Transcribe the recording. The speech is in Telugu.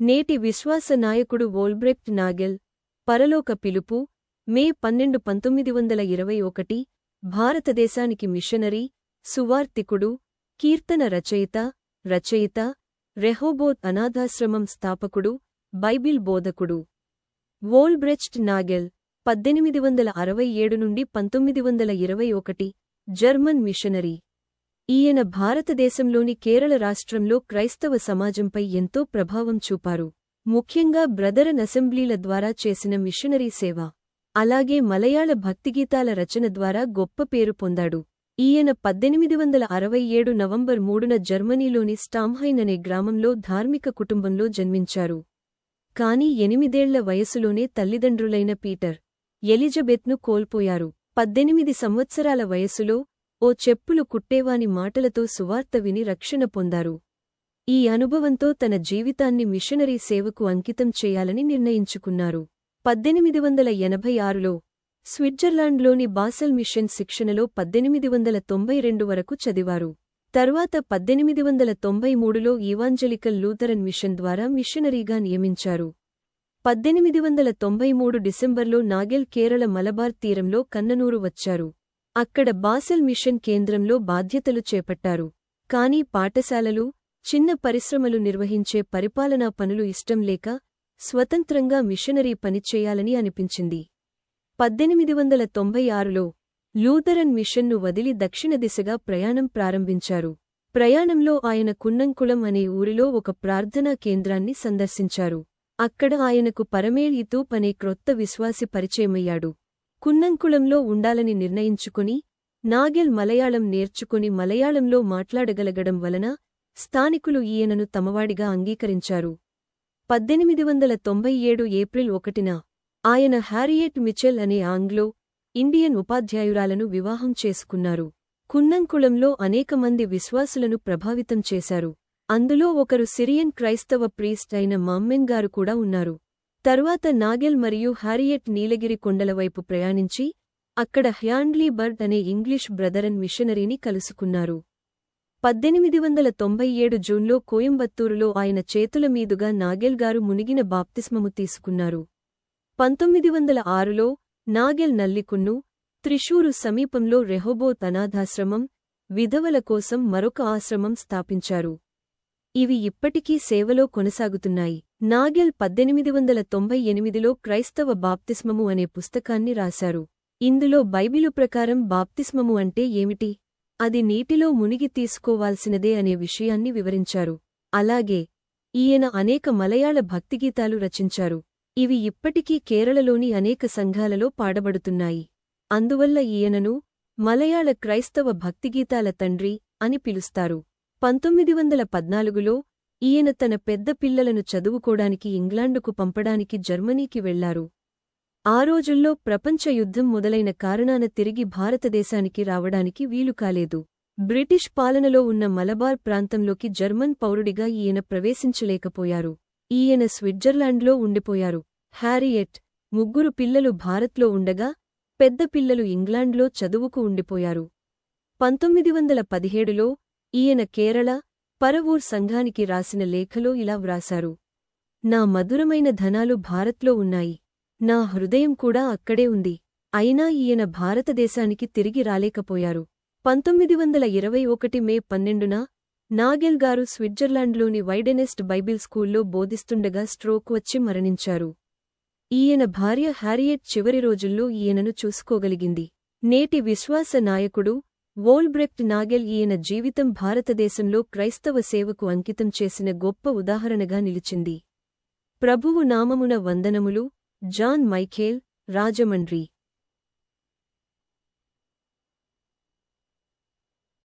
నేటి విశ్వాస నాయకుడు వోల్బ్రెక్ట్ నాగెల్ పరలోక పిలుపు మే పన్నెండు పంతొమ్మిది వందల ఇరవై ఒకటి భారతదేశానికి మిషనరీ సువార్తికుడు కీర్తన రచయిత రచయిత రెహోబోత్ అనాథాశ్రమం స్థాపకుడు బైబిల్ బోధకుడు. వోల్బ్రెచ్ట్ నాగెల్ పద్దెనిమిది వందల అరవై ఏడు నుండి పంతొమ్మిది వందల ఇరవై ఒకటి జర్మన్ మిషనరీ. ఈయన భారతదేశంలోని కేరళ రాష్ట్రంలో క్రైస్తవ సమాజంపై ఎంతో ప్రభావం చూపారు. ముఖ్యంగా బ్రదరన్ అసెంబ్లీల ద్వారా చేసిన మిషనరీ సేవ అలాగే మలయాళ భక్తిగీతాల రచన ద్వారా గొప్ప పేరు పొందాడు. ఈయన పద్దెనిమిది వందల అరవై ఏడు నవంబర్ మూడున జర్మనీలోని స్టామ్హైన్ అనే గ్రామంలో ధార్మిక కుటుంబంలో జన్మించారు. కాని ఎనిమిదేళ్ళ వయసులోనే తల్లిదండ్రులైన పీటర్ ఎలిజబెత్ను కోల్పోయారు. పద్దెనిమిది సంవత్సరాల వయసులో ఓ చెప్పులు కుట్టేవాని మాటలతో సువార్త విని రక్షణ పొందారు. ఈ అనుభవంతో తన జీవితాన్ని మిషనరీ సేవకు అంకితం చేయాలని నిర్ణయించుకున్నారు. పద్దెనిమిది వందల ఎనభై ఆరులో స్విట్జర్లాండ్లోని బాసెల్ మిషన్ శిక్షణలో పద్దెనిమిది వందల తొంభై రెండు వరకు చదివారు. తర్వాత పద్దెనిమిది వందల తొంభై మూడులో ఈవాంజలికల్ లూథరన్ మిషన్ ద్వారా మిషనరీగా నియమించారు. పద్దెనిమిది వందల తొంభై మూడు డిసెంబర్లో నాగెల్ కేరళ మలబార్ తీరంలో కన్ననూరు వచ్చారు. అక్కడ బాసెల్ మిషన్ కేంద్రంలో బాధ్యతలు చేపట్టారు. కానీ పాఠశాలలు చిన్న పరిశ్రమలు నిర్వహించే పరిపాలనా పనులు ఇష్టం లేక స్వతంత్రంగా మిషనరీ పనిచేయాలని అనిపించింది. పద్దెనిమిది వందల తొంభై ఆరులో లూథరన్ మిషన్ను వదిలి దక్షిణ దిశగా ప్రయాణం ప్రారంభించారు. ప్రయాణంలో ఆయన కున్నంకుళం అనే ఊరిలో ఒక ప్రార్థనా కేంద్రాన్ని సందర్శించారు. అక్కడ ఆయనకు పరమేళ్ ఇతూప్ అనే క్రొత్త విశ్వాసి పరిచయమయ్యాడు. కున్నంకుళంలో ఉండాలని నిర్ణయించుకుని నాగెల్ మలయాళం నేర్చుకుని మలయాళంలో మాట్లాడగలగడం వలన స్థానికులు ఈయనను తమవాడిగా అంగీకరించారు. పద్దెనిమిది వందల తొంభై ఏడు ఏప్రిల్ ఒకటిన ఆయన హ్యారియట్ మిచెల్ అనే ఆంగ్లో ఇండియన్ ఉపాధ్యాయురాలను వివాహం చేసుకున్నారు. కున్నంకుళంలో అనేకమంది విశ్వాసులను ప్రభావితం చేశారు. అందులో ఒకరు సిరియన్ క్రైస్తవ ప్రీస్ట్ అయిన మమ్మెన్ గారు కూడా ఉన్నారు. తరువాత నాగెల్ మరియు హారియట్ నీలగిరి కొండలవైపు ప్రయాణించి అక్కడ హ్యాండ్లీ బర్డ్ అనే ఇంగ్లీష్ బ్రదరన్ మిషనరీని కలుసుకున్నారు. పద్దెనిమిది వందల తొంభై ఏడు జూన్లో కోయంబత్తూరులో ఆయన చేతుల మీదుగా నాగెల్ గారు మునిగిన బాప్తిస్మము తీసుకున్నారు. పంతొమ్మిది వందల ఆరులో నాగెల్ నల్లికున్ను త్రిశూరు సమీపంలో రెహోబోత్ అనాథాశ్రమం విధవల కోసం మరొక ఆశ్రమం స్థాపించారు. ఇవి ఇప్పటికీ సేవలో కొనసాగుతున్నాయి. నాగెల్ పద్దెనిమిది వందల తొంభై ఎనిమిదిలో క్రైస్తవ బాప్తిస్మము అనే పుస్తకాన్ని రాశారు. ఇందులో బైబిలు ప్రకారం బాప్తిస్మము అంటే ఏమిటి? అది నీటిలో మునిగి తీసుకోవాల్సినదే అనే విషయాన్ని వివరించారు. అలాగే ఈయన అనేక మలయాళ భక్తిగీతాలు రచించారు. ఇవి ఇప్పటికీ కేరళలోని అనేక సంఘాలలో పాడబడుతున్నాయి. అందువల్ల ఈయనను మలయాళ క్రైస్తవ భక్తిగీతాల తండ్రి అని పిలుస్తారు. పంతొమ్మిది వందల పద్నాలుగులో ఈయన తన పెద్ద పిల్లలను చదువుకోడానికి ఇంగ్లాండుకు పంపడానికి జర్మనీకి వెళ్ళారు. ఆ రోజుల్లో ప్రపంచ యుద్ధం మొదలైన కారణాన తిరిగి భారతదేశానికి రావడానికి వీలు కాలేదు. బ్రిటిష్ పాలనలో ఉన్న మలబార్ ప్రాంతంలోకి జర్మన్ పౌరుడిగా ఈయన ప్రవేశించలేకపోయారు. ఈయన స్విట్జర్లాండ్లో ఉండిపోయారు. హ్యారియట్ ముగ్గురు పిల్లలు భారత్లో ఉండగా పెద్ద పిల్లలు ఇంగ్లాండ్లో చదువుకు ఉండిపోయారు. పంతొమ్మిది వందల పదిహేడులో ఈయన కేరళ పరవూర్ సంఘానికి రాసిన లేఖలో ఇలా వ్రాశారు. నా మధురమైన ధనాలు భారత్లో ఉన్నాయి. నా హృదయం కూడా అక్కడే ఉంది. అయినా ఈయన భారతదేశానికి తిరిగి రాలేకపోయారు. పంతొమ్మిది వందల ఇరవై ఒకటి మే పన్నెండున నాగెల్ గారు స్విట్జర్లాండ్లోని వైడెనెస్ట్ బైబిల్ స్కూల్లో బోధిస్తుండగా స్ట్రోక్ వచ్చి మరణించారు. ఈయన భార్య హ్యారియట్ చివరి రోజుల్లో ఈయనను చూసుకోగలిగింది. నేటి విశ్వాస నాయకుడు వోల్బ్రెక్ట్ నాగెల్ ఈయన జీవితం భారతదేశంలో క్రైస్తవ సేవకు అంకితం చేసిన గొప్ప ఉదాహరణగా నిలిచింది. ప్రభువు నామమున వందనములు జాన్ మైఖేల్ రాజమండ్రి.